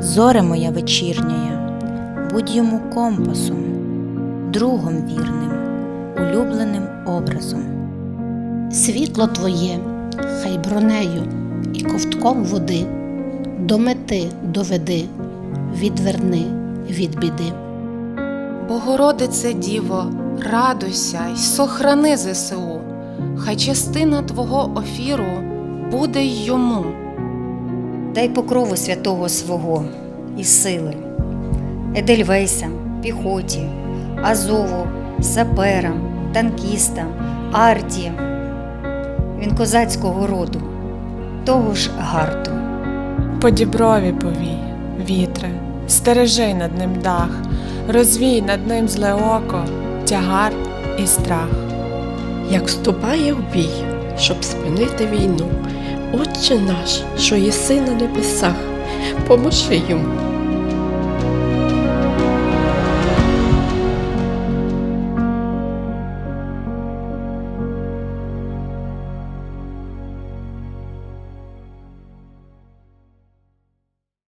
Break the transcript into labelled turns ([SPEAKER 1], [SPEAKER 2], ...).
[SPEAKER 1] зоре моя вечірняя, будь йому компасом, другом вірним, улюбленим образом.
[SPEAKER 2] Світло твоє, хай бронею і ковтком води, до мети доведи, відверни від біди.
[SPEAKER 3] Богородице Діво, радуйся й сохрани ЗСУ, хай частина Твого офіру буде й йому.
[SPEAKER 4] Дай покрову святого свого і сили, Едельвейсам, піхоті, Азову, саперам, танкістам, арті. Він козацького роду, того ж гарту.
[SPEAKER 5] По діброві повій, вітре, стережи над ним дах, розвій над ним зле око, тягар і страх.
[SPEAKER 6] як вступає в бій, щоб спинити війну. Отче наш, що єси на небесах, поможи йому